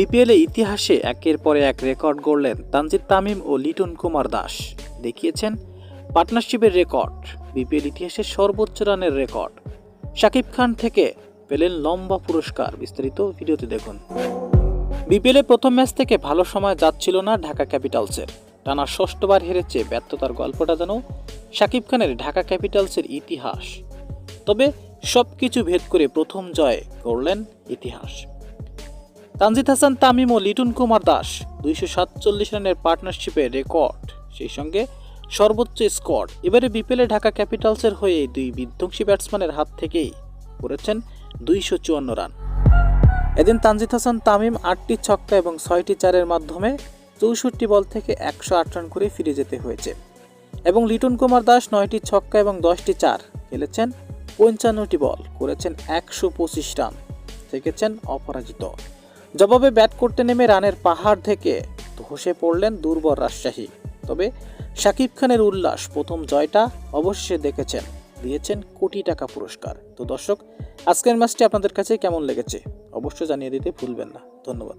বিপিএলে ইতিহাসে একের পরে এক রেকর্ড গড়লেন তানজিদ তামিম ও লিটন কুমার দাস। দেখিয়েছেন, পার্টনারশিপের রেকর্ড, বিপিএল ইতিহাসের সর্বোচ্চ রানের রেকর্ড। শাকিব খান থেকে পেলেন লম্বা পুরস্কার, বিস্তারিত ভিডিওতে দেখুন। বিপিএলে প্রথম ম্যাচ থেকে ভালো সময় যাচ্ছিল না ঢাকা ক্যাপিটালসের। টানা ষষ্ঠবার হেরেছে ব্যর্থতার গল্পটা যেন শাকিব খানের ঢাকা ক্যাপিটালসের ইতিহাস। তবে সব কিছু ভেদ করে প্রথম জয় করলেন ইতিহাস। তানজিদ হাসান, তামিম ও লিটন কুমার দাস দুইশো সাতচল্লিশ রানের পার্টনারশিপে রেকর্ড। সেই সঙ্গে সর্বোচ্চ স্কোর। এবারে বিপিএলে ঢাকা ক্যাপিটালসের হয়ে দুই বিধ্বংসী ব্যাটসম্যানের হাত থেকেই করেছেন দুইশো চুয়ান্ন রান। এদিন তানজিদ হাসান, তামিম আটটি ছক্কা এবং ছয়টি চারের মাধ্যমে চৌষট্টি বল থেকে একশো আট রান করে ফিরে যেতে হয়েছে। এবং লিটন কুমার দাস নয়টি ছক্কা এবং দশটি চার খেলেছেন পঞ্চান্নটি বল, করেছেন একশো পঁচিশ রান, থেকেছেন অপরাজিত। জবাবে ব্যাট করতে নেমে রানের পাহাড় থেকে ধসে পড়লেন দুর্বল রাজশাহী। তবে শাকিব খানের উল্লাস প্রথম জয়টা অবশ্যই দেখেছেন, দিয়েছেন কোটি টাকা পুরস্কার। তো দর্শক, আজকের ম্যাচটি আপনাদের কাছে কেমন লেগেছে? অবশ্যই জানিয়ে দিতে ভুলবেন না। ধন্যবাদ।